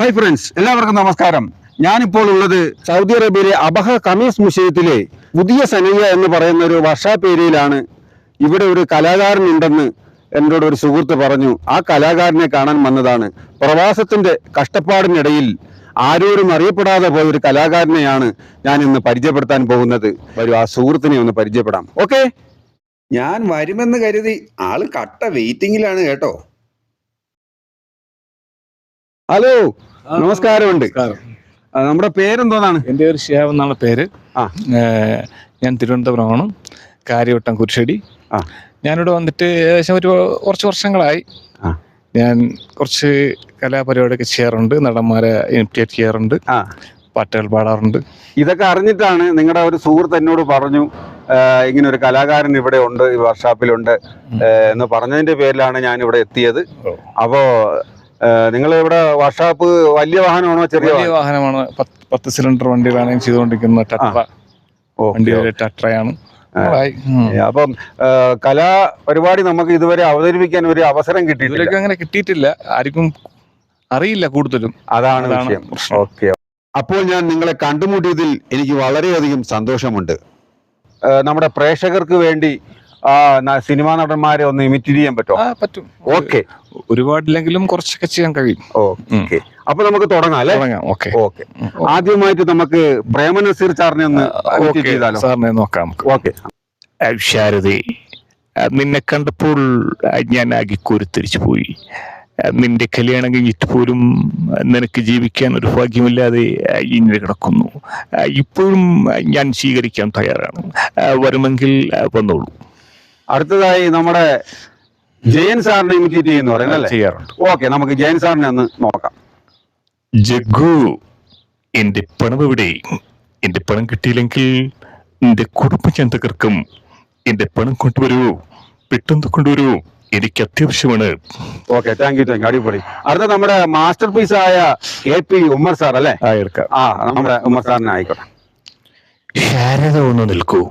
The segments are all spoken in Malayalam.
ഹായ് ഫ്രണ്ട്സ് എല്ലാവർക്കും നമസ്കാരം. ഞാനിപ്പോൾ ഉള്ളത് സൗദി അറേബ്യയിലെ അബഹ കമീസ് മ്യൂസിയത്തിലെ പുതിയ സനയ്യ എന്ന് പറയുന്ന ഒരു വർഷാപ്പ് ഏരിയയിലാണ് ഇവിടെ ഒരു കലാകാരൻ ഉണ്ടെന്ന് എന്നോട് ഒരു സുഹൃത്ത് പറഞ്ഞു. ആ കലാകാരനെ കാണാൻ വന്നതാണ്. പ്രവാസത്തിന്റെ കഷ്ടപ്പാടിനിടയിൽ ആരോരും അറിയപ്പെടാതെ പോയ ഒരു കലാകാരനെയാണ് ഞാൻ ഇന്ന് പരിചയപ്പെടുത്താൻ പോകുന്നത്. വരും ആ സുഹൃത്തിനെ ഒന്ന് പരിചയപ്പെടാം. ഓക്കെ ഞാൻ വരുമെന്ന് കരുതി ആൾ കട്ട വെയിറ്റിംഗിലാണ് കേട്ടോ. ഹലോ നമസ്കാരമുണ്ട്. നമ്മുടെ പേരെന്തോന്നാണ്? എന്റെ പേര് ഷിയാബ് എന്നാണ് പേര്. ഞാൻ തിരുവനന്തപുരമാണ് കാര്യവട്ടം കുരിശടി. ഞാനിവിടെ വന്നിട്ട് ഏകദേശം ഒരു കുറച്ച് വർഷങ്ങളായി. ഞാൻ കുറച്ച് കലാപരിപാടിയൊക്കെ ചെയ്യാറുണ്ട്. നടന്മാരെ ഇമിറ്റേറ്റ് ചെയ്യാറുണ്ട്. പാട്ടുകൾ പാടാറുണ്ട്. ഇതൊക്കെ അറിഞ്ഞിട്ടാണ് നിങ്ങളുടെ ഒരു സുഹൃത്ത് എന്നോട് പറഞ്ഞു ഇങ്ങനെ ഒരു കലാകാരൻ ഇവിടെ ഉണ്ട് ഈ വർക്ക്ഷോപ്പിലുണ്ട് എന്ന് പറഞ്ഞതിന്റെ പേരിലാണ് ഞാൻ ഇവിടെ എത്തിയത്. അപ്പോ നിങ്ങൾ ഇവിടെ വർക്ക്ഷോപ്പ് വലിയ വാഹനമാണോ ചെറിയ വലിയ വാഹനമാണ്. പത്ത് സിലിണ്ടർ വണ്ടിയിലാണ് ഞാൻ ചെയ്തുകൊണ്ടിരിക്കുന്നത് ടട്ര വണ്ടി ഒരു ടട്രയാണ്. അപ്പം കലാ പരിപാടി നമുക്ക് ഇതുവരെ അവതരിപ്പിക്കാൻ ഒരു അവസരം കിട്ടിയിട്ടില്ല. ഇതുവരെയൊക്കെ അങ്ങനെ കിട്ടിയിട്ടില്ല. ആർക്കും അറിയില്ല കൂടുതലും. അതാണ് വിഷയം. ഓക്കെ. അപ്പോൾ ഞാൻ നിങ്ങളെ കണ്ടുമുട്ടിയതിൽ എനിക്ക് വളരെയധികം സന്തോഷമുണ്ട്. നമ്മുടെ പ്രേക്ഷകർക്ക് വേണ്ടി സിനിമാ നടന്മാരെ ഒന്ന് ഇമിറ്റേറ്റ് ചെയ്യാൻ പറ്റുമോ പറ്റും. ഓക്കെ ഒരുപാടില്ലെങ്കിലും കുറച്ചൊക്കെ ചെയ്യാൻ കഴിയും. ഓക്കെ അപ്പൊ നമുക്ക് തുടങ്ങാം അല്ലെ? ഓക്കെ ഓക്കെ ആദ്യമായിട്ട് നമുക്ക് പ്രേമ നസീർ സാറിനെ ഒന്ന് ചെയ്താലോ? സാറിനെ നോക്കാം ഓക്കെ ശാരദേ നിന്നെ കണ്ടപ്പോൾ ഞാൻ ആകെ കോരിത്തിരിച്ചു പോയി. നിന്റെ കല്യാണം കഴിഞ്ഞിട്ട് പോലും നിനക്ക് ജീവിക്കാൻ ഒരു ഭാഗ്യമില്ലാതെ ഇങ്ങനെ കിടക്കുന്നു. ഇപ്പോഴും ഞാൻ സ്വീകരിക്കാൻ തയ്യാറാണ്. വരുമെങ്കിൽ വന്നോളൂ. അടുത്തതായി നമ്മുടെ ജയൻ സാറിനെ ഇമിറ്റേറ്റ് ചെയ്യുന്നു പറയുന്നല്ലേ ചെയ്യാറുണ്ട്. ഓക്കെ നമുക്ക് ജയൻ സാറിനെ ഒന്ന് നോക്കാം. ജഗ്ഗു എന്റെ പണം എവിടെ? എന്റെ പണം കിട്ടിയില്ലെങ്കിൽ എന്റെ കുടുംബ ചന്തകർക്കും തകർക്കും എന്റെ പണം കൊണ്ടുവരൂ. പെട്ടെന്ന് കൊണ്ടുവരൂ. എനിക്ക് അത്യാവശ്യമാണ്. Okay thank you thank you അടിപൊളി. അടുത്ത നമ്മുടെ മാസ്റ്റർ പീസ് ആയ എ പി ഉമ്മർ സാർ അല്ലേ ആ ആ നമ്മുടെ ഉമ്മർ സാറിനെ ആയിക്കോട്ടെ. ശാരദ ഒന്ന് നിൽക്കൂ.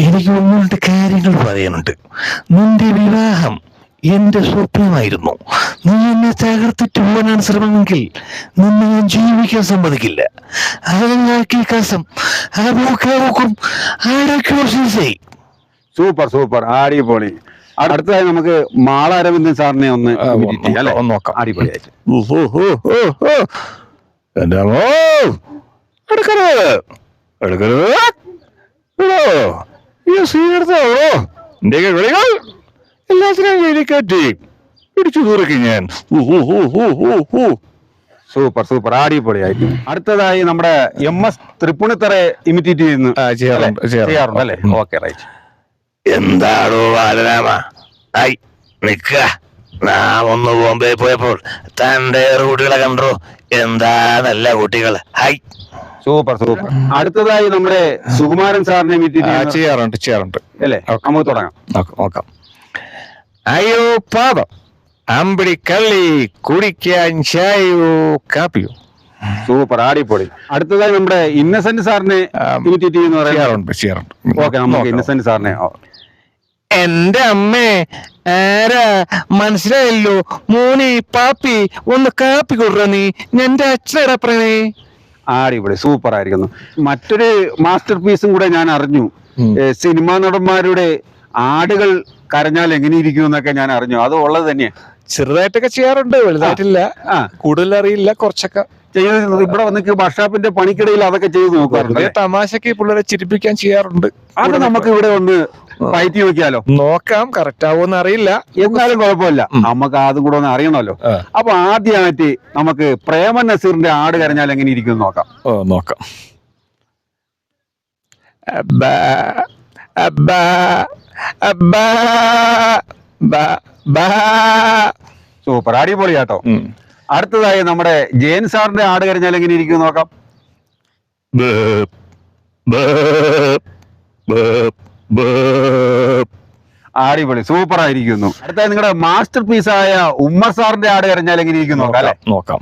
എനിക്ക് ഒന്നുകൊണ്ട് കാര്യങ്ങൾ പറയാനുണ്ട്. നിന്റെ വിവാഹം എന്റെ സ്വപ്നമായിരുന്നു. നീ എന്നെ തകർത്തിട്ട് പോകാനാണ് ശ്രമമെങ്കിൽ നിന്നെ ഞാൻ ജീവിക്കാൻ സമ്മതിക്കില്ല. കസം സൂപ്പർ സൂപ്പർ. അടിപൊളി. അടുത്തതായി നമുക്ക് മാള അരവിന്ദൻ സാറിനെ ഒന്ന് നോക്കാം. അടിപൊളിയായിട്ട്. എടുക്കരുത്. എടുക്കരുത്. ഈ സ്വീകരണോ എന്റെ കളികൾ? എല്ലാത്തിനും ജയിലിക്കറ്റി പിടിച്ചു തൂറക്കി ഞാൻ. Super super. അടിപൊളിയായിട്ട് അടുത്തതായി നമ്മുടെ എം എസ് തൃപ്പുണിത്തറയെ ഇമിറ്റേറ്റ് ചെയ്യുന്നു ചെയ്യാറുണ്ട്, അല്ലേ? Okay right. എന്താടോ ബാലരാമ? ഐ നിക്ക. നാം ഒന്ന് ബോംബെ പോയപ്പോൾ തന്റെ കുട്ടികളെ കണ്ടോ? എന്താ നല്ല കുട്ടികൾ. Hi super super. അടുത്തതായി നമ്മുടെ സുകുമാരൻ സാറിനെ ചെയ്യാറുണ്ട് ചെയ്യാറുണ്ട്. അല്ലേ. നമുക്ക് തുടങ്ങാം. നോക്കാം അയ്യോ പാപം അമ്പിടി കള്ളി കുടിക്കാൻ ചായയോ കാപ്പിയോ? സൂപ്പർ ആടിപ്പൊളി അടുത്തതായി നമ്മുടെ ഇന്നസെന്റ് സാറിനെ ഇമിറ്റേറ്റ് ചെയ്യുന്ന ചെയ്യാറുണ്ട് ചെയ്യാറുണ്ട്. ഓക്കെ നമുക്ക്. ഇന്നസെന്റ് സാറിനെ എന്റെ അമ്മേ ആരാ? മനസ്സിലായല്ലോ മോനെ പാപ്പി ഒന്ന് കാപ്പി കൊടുറ നീ. എന്റെ അച്ഛനടാ പറയണേ. അടിപൊളി സൂപ്പർ ആയിരിക്കുന്നു. മറ്റൊരു മാസ്റ്റർ പീസും കൂടെ ഞാൻ അറിഞ്ഞു. സിനിമാ നടന്മാരുടെ ആടുകൾ കരഞ്ഞാൽ എങ്ങനെ ഇരിക്കും എന്നൊക്കെ ഞാൻ അറിഞ്ഞു. അത് ഉള്ളത് തന്നെയാ. ചെറുതായിട്ടൊക്കെ ചെയ്യാറുണ്ട് വലുതായിട്ടില്ല. ആ കൂടുതൽ അറിയില്ല കുറച്ചൊക്കെ ചെയ്യുന്നത് ഇവിടെ വന്നിട്ട് വർഷാപ്പിന്റെ പണിക്കിടയിൽ അതൊക്കെ ചെയ്ത് നോക്കാറുണ്ട്. തമാശക്ക് പിള്ളേരെ ചിരിപ്പിക്കാൻ ചെയ്യാറുണ്ട്. അത് നമുക്ക് ഇവിടെ ഒന്ന് പയറ്റി നോക്കിയാലോ? നോക്കാം. കറക്റ്റ് ആവുമെന്ന് അറിയില്ല. എന്നാലും കുഴപ്പമില്ല. നമുക്ക് അതും കൂടെ ഒന്ന് അറിയണമല്ലോ. അപ്പൊ ആദ്യമായിട്ട് നമുക്ക് പ്രേമ നസീറിന്റെ ആട് കരഞ്ഞാൽ എങ്ങനെ ഇരിക്കും നോക്കാം. ഓ നോക്കാം. അബ്ബാ അബ്ബാ അബ്ബാ സൂപ്പർ. അടിപൊളി കേട്ടോ ഉം. അടുത്തതായി നമ്മുടെ ജയൻ സാറിന്റെ ആട് കരഞ്ഞാൽ എങ്ങനെ ഇരിക്കും നോക്കാം. ആടിപൊളി. അടിപൊളി സൂപ്പർ ആയിരിക്കുന്നു. അടുത്ത നിങ്ങളുടെ മാസ്റ്റർ പീസ് ആയ ഉമ്മർ സാറിന്റെ ആട് കരഞ്ഞാൽ എങ്ങനെ ഇരിക്കും നോക്കാം അല്ലെ? നോക്കാം നോക്കാം.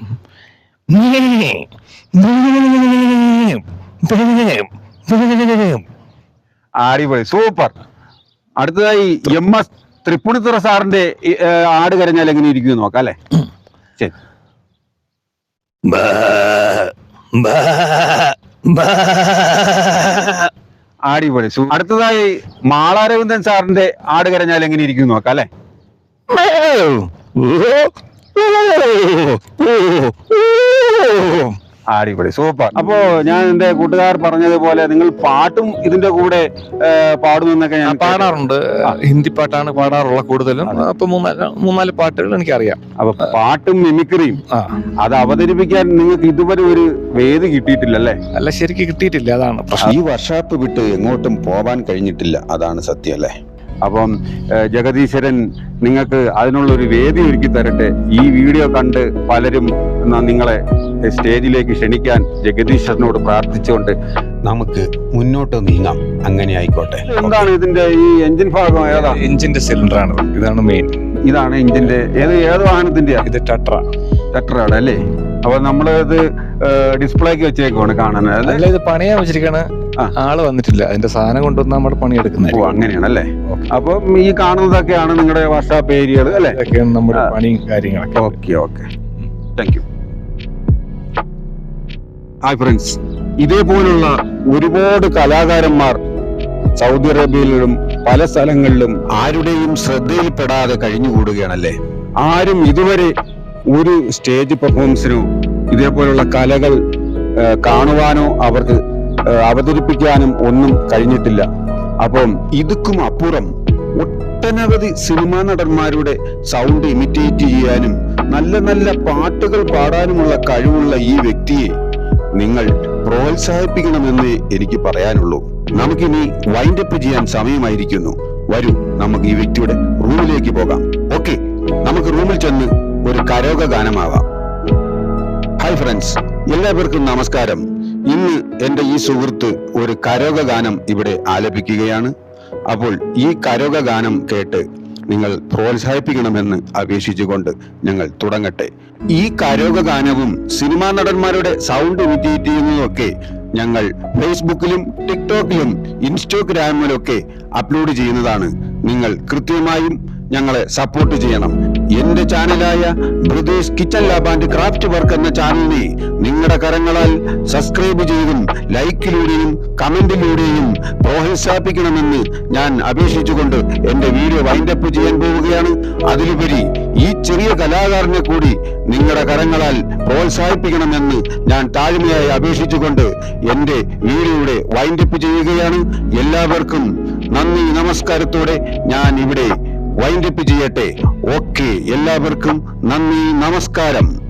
അടിപൊളി സൂപ്പർ അടുത്തതായി എം എസ് തൃപ്പുണിത്തുറ സാറിന്റെ ആട് കരഞ്ഞാൽ എങ്ങനെ ഇരിക്കും നോക്കാം അല്ലെ? ശരി. അടിപൊളി. അടുത്തതായി മാളാരവിന്ദൻ സാറിന്റെ ആട് കരഞ്ഞാൽ എങ്ങനെ ഇരിക്കും നോക്കാം അല്ലെ? അടിപൊളി സൂപ്പർ. അപ്പോ ഞാൻ എന്റെ കൂട്ടുകാർ പറഞ്ഞതുപോലെ നിങ്ങൾ പാട്ടും ഇതിന്റെ കൂടെ പാടുന്നൊക്കെ പാടുമെന്നൊക്കെ ഞാൻ പാടാറുണ്ട്. ഹിന്ദി പാട്ടാണ് പാടാറുള്ള കൂടുതലും. അപ്പൊ മൂന്നാൽ മൂന്നാൽ പാട്ടുകൾ എനിക്കറിയാം. അപ്പൊ പാട്ടും മിമിക്രിയും അത് അവതരിപ്പിക്കാൻ നിങ്ങൾക്ക് ഇതുവരെ ഒരു വേദി കിട്ടിയിട്ടില്ല കിട്ടിയിട്ടില്ലല്ലേ? അല്ല ശരിക്കും കിട്ടിയിട്ടില്ല അതാണ് ഈ വർഷാപ്പ് വിട്ട് എങ്ങോട്ടും പോവാൻ കഴിഞ്ഞിട്ടില്ല അതാണ് സത്യം അല്ലേ? അപ്പം ജഗദീശ്വരൻ നിങ്ങൾക്ക് അതിനുള്ളൊരു വേദി ഒരുക്കി തരട്ടെ. ഈ വീഡിയോ കണ്ട് പലരും നിങ്ങളെ സ്റ്റേജിലേക്ക് ക്ഷണിക്കാൻ ജഗദീശ്വരനോട് പ്രാർത്ഥിച്ചുകൊണ്ട് നമുക്ക് മുന്നോട്ട് നീങ്ങാം. അങ്ങനെ ആയിക്കോട്ടെ. എന്താണ് ഇതിന്റെ ഈ എഞ്ചിൻ ഭാഗം ഏതാ? എഞ്ചിന്റെ സിലിണ്ടർ ആണ് ഇതാണ് മെയിൻ ഇതാണ് എഞ്ചിന്റെ ഏത് ഏത് വാഹനത്തിന്റെ ഇത് ടട്ര ആണ് അല്ലേ? അപ്പൊ നമ്മളത് ഡിസ്പ്ലേക്ക് വെച്ചേക്കുവാണ് കാണാൻ അല്ലേ ഇത് പണിയാൻ വെച്ചിരിക്കണ. ആൾ വന്നിട്ടില്ല. അതിന്റെ സാധനം കൊണ്ടുവന്ന് നമ്മൾ ഓ പണിയെടുക്കുന്നത്. അങ്ങനെയാണ് അല്ലേ ഓക്കേ. അപ്പം ഈ കാണുന്നതൊക്കെയാണ് നിങ്ങളുടെ വർഷാപ്പ് ഏരിയകൾ അല്ലേ? നമ്മുടെ പണിയും കാര്യങ്ങളൊക്കെ. Okay okay. Thank you hi friends ഇതേപോലുള്ള ഒരുപാട് കലാകാരന്മാർ സൗദി അറേബ്യയിലും പല സ്ഥലങ്ങളിലും ആരുടെയും ശ്രദ്ധയിൽപ്പെടാതെ കഴിഞ്ഞുകൂടുകയാണല്ലേ? ആരും ഇതുവരെ ഒരു സ്റ്റേജ് പെർഫോമൻസിനോ ഇതേപോലുള്ള കലകൾ കാണുവാനോ അവർക്ക് അവതരിപ്പിക്കാനും ഒന്നും കഴിഞ്ഞിട്ടില്ല. അപ്പം ഇതുക്കും അപ്പുറം ഒട്ടനവധി സിനിമാ നടന്മാരുടെ സൗണ്ട് ഇമിറ്റേറ്റ് ചെയ്യാനും നല്ല നല്ല പാട്ടുകൾ പാടാനുമുള്ള കഴിവുള്ള ഈ വ്യക്തിയെ നിങ്ങൾ പ്രോത്സാഹിപ്പിക്കണമെന്ന് എനിക്ക് പറയാനുള്ളൂ. നമുക്കിനി വൈൻഡപ്പ് ചെയ്യാൻ സമയമായിരിക്കുന്നു. വരൂ നമുക്ക് ഈ വ്യക്തിയുടെ റൂമിലേക്ക് പോകാം. ഓക്കെ നമുക്ക് റൂമിൽ ചെന്ന് ഒരു കരോഗ ഗാനമാവാം. ഹായ് ഫ്രണ്ട്സ് എല്ലാവർക്കും നമസ്കാരം. ഇന്ന് എന്റെ ഈ സുഹൃത്ത് ഒരു കരോഗ ഗാനം ഇവിടെ ആലപിക്കുകയാണ്. അപ്പോൾ ഈ കരോഗ ഗാനം കേട്ട് നിങ്ങൾ പ്രോത്സാഹിപ്പിക്കണമെന്ന് അപേക്ഷിച്ചുകൊണ്ട് ഞങ്ങൾ തുടങ്ങട്ടെ. ഈ കരോഗ ഗാനവും സിനിമാ നടന്മാരുടെ സൗണ്ട് ഇമിറ്റേറ്റ് ചെയ്യുന്നതൊക്കെ ഞങ്ങൾ ഫേസ്ബുക്കിലും ടിക്ടോക്കിലും ഇൻസ്റ്റാഗ്രാമിലും ഒക്കെ അപ്ലോഡ് ചെയ്യുന്നതാണ്. നിങ്ങൾ കൃത്യമായും ഞങ്ങളെ സപ്പോർട്ട് ചെയ്യണം. എന്റെ ചാനലായ Brithesh kitchen lab and craft work എന്ന ചാനലിനെ നിങ്ങളുടെ കരങ്ങളാൽ സബ്സ്ക്രൈബ് ചെയ്തും ലൈക്കിലൂടെയും കമന്റിലൂടെയും പ്രോത്സാഹിപ്പിക്കണമെന്ന് ഞാൻ അപേക്ഷിച്ചുകൊണ്ട് എന്റെ വീഡിയോ വൈൻഡപ്പ് ചെയ്യാൻ പോവുകയാണ്. അതിലുപരി ഈ ചെറിയ കലാകാരനെ കൂടി നിങ്ങളുടെ കരങ്ങളാൽ പ്രോത്സാഹിപ്പിക്കണമെന്ന് ഞാൻ താഴ്മയായി അപേക്ഷിച്ചുകൊണ്ട് എന്റെ വീഡിയോയുടെ വൈൻഡപ്പ് ചെയ്യുകയാണ്. എല്ലാവർക്കും നന്ദി നമസ്കാരത്തോടെ ഞാൻ ഇവിടെ വൈൻഡപ്പ് ചെയ്യട്ടെ. ഓക്കെ എല്ലാവർക്കും നന്ദി നമസ്കാരം.